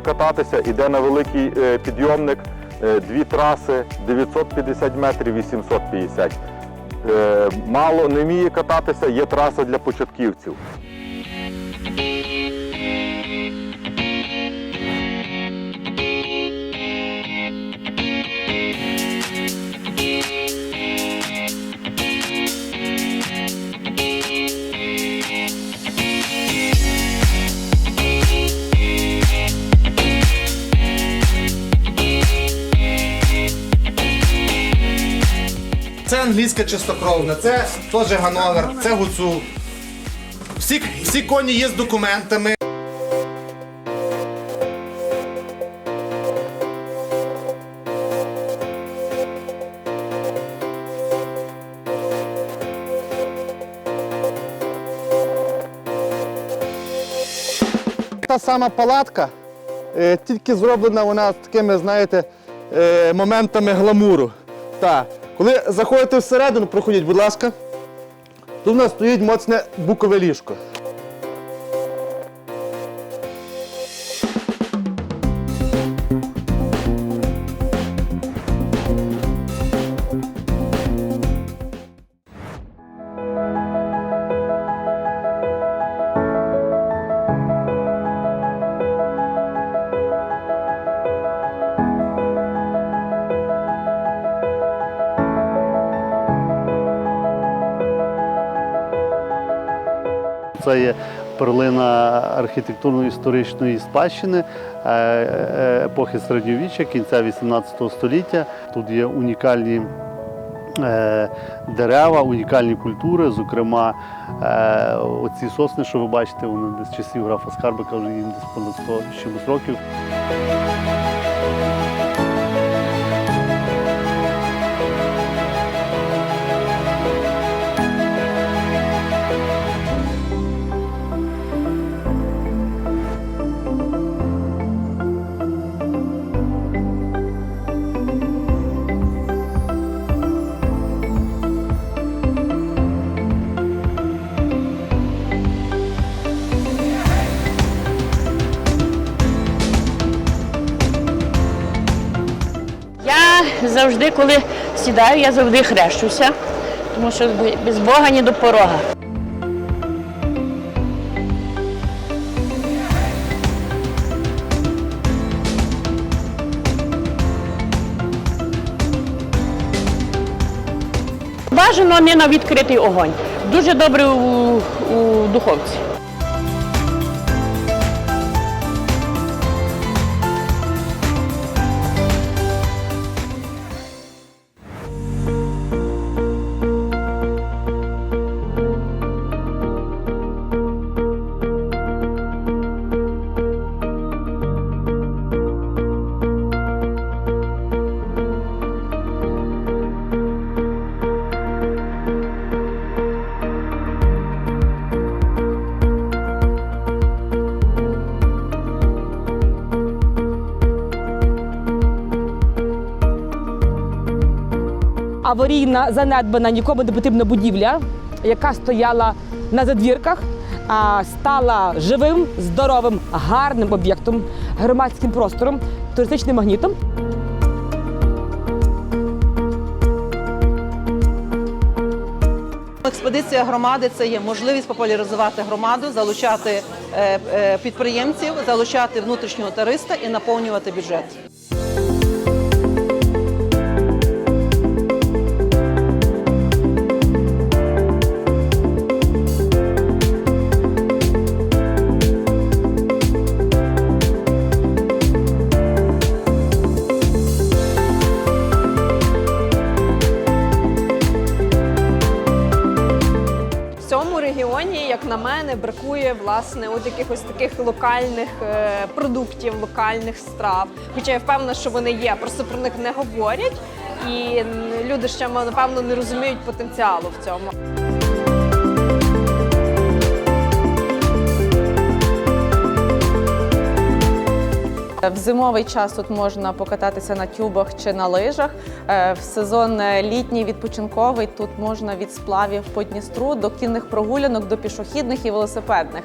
кататися, іде на великий е, підйомник, е, дві траси 950 метрів 850. Е, Мало не вміє кататися, є траса для початківців. Це англійська чистокровна, це теж Гановер, це гуцул. Всі, всі коні є з документами. Та сама палатка, е, тільки зроблена вона з такими, знаєте, е, моментами гламуру. Так. Коли заходите всередину, проходіть, будь ласка. Тут у нас стоїть моцне букове ліжко. Це є перлина архітектурно-історичної спадщини е, е, епохи середньовіччя, кінця 18 століття. Тут є унікальні е, дерева, унікальні культури. Зокрема, оці сосни, що ви бачите, вони з часів графа Скарбика, вже їм десь понад 100 чимось років. Завжди, коли сідаю, я завжди хрещуся, тому що без Бога ні до порога. Бажано не на відкритий огонь. Дуже добре у, у духовці. Аварійна занедбана нікому не потрібна будівля, яка стояла на задвірках, а стала живим, здоровим, гарним об'єктом, громадським простором, туристичним магнітом. Експедиція громади це є можливість популяризувати громаду, залучати е, е, підприємців, залучати внутрішнього туриста і наповнювати бюджет. Регіоні, як на мене, бракує власне от якихось таких локальних е, продуктів, локальних страв. Хоча я впевнена, що вони є, просто про них не говорять, і люди ще напевно не розуміють потенціалу в цьому. В зимовий час тут можна покататися на тюбах чи на лижах. Е, В сезон е, літній відпочинковий тут можна від сплавів по Дністру до кінних прогулянок, до пішохідних і велосипедних.